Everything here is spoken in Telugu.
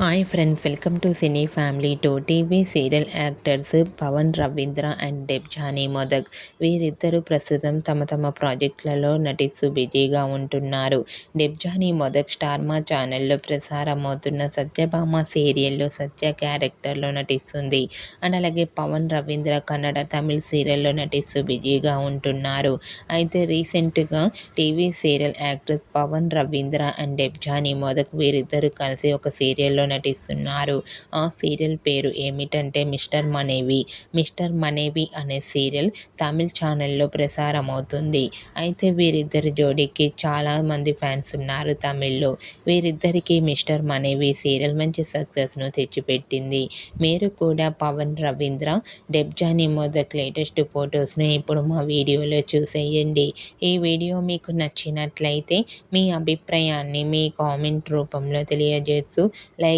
Hi friends welcome to cine family two TV serial actors Pavan Ravindra and Debjani Modak వీరిద్దరూ ప్రస్తుతం తమ తమ ప్రాజెక్టులలో నటిస్తూ బిజీగా ఉంటున్నారు. డెబ్జానీ మొదక్ స్టార్ మా ఛానల్లో ప్రసారమవుతున్న సత్యభామ సీరియల్లో సత్య క్యారెక్టర్లో నటిస్తుంది. అండ్ అలాగే పవన్ రవీంద్ర కన్నడ తమిళ్ సీరియల్లో నటిస్తూ బిజీగా ఉంటున్నారు. అయితే రీసెంట్గా TV serial actors Pavan Ravindra and Debjani Modak వీరిద్దరూ కలిసి ఒక సీరియల్లో నటిస్తున్నారు. ఆ సీరియల్ పేరు ఏమిటంటే మిస్టర్ మనేవి. మిస్టర్ మనేవి అనే సీరియల్ తమిళ్ ఛానల్లో ప్రసారం అవుతుంది అయితే వీరిద్దరి జోడీకి చాలామంది ఫ్యాన్స్ ఉన్నారు తమిళ్ళో. వీరిద్దరికీ మిస్టర్ మనేవి సీరియల్ మంచి సక్సెస్ను తెచ్చిపెట్టింది. మీరు కూడా పవన్ రవీంద్ర డెబ్జాని మొదక్ లేటెస్ట్ ఫొటోస్ను ఇప్పుడు మా వీడియోలో చూసేయండి. ఈ వీడియో మీకు నచ్చినట్లయితే మీ అభిప్రాయాన్ని మీ కామెంట్ రూపంలో తెలియజేస్తూ లైక్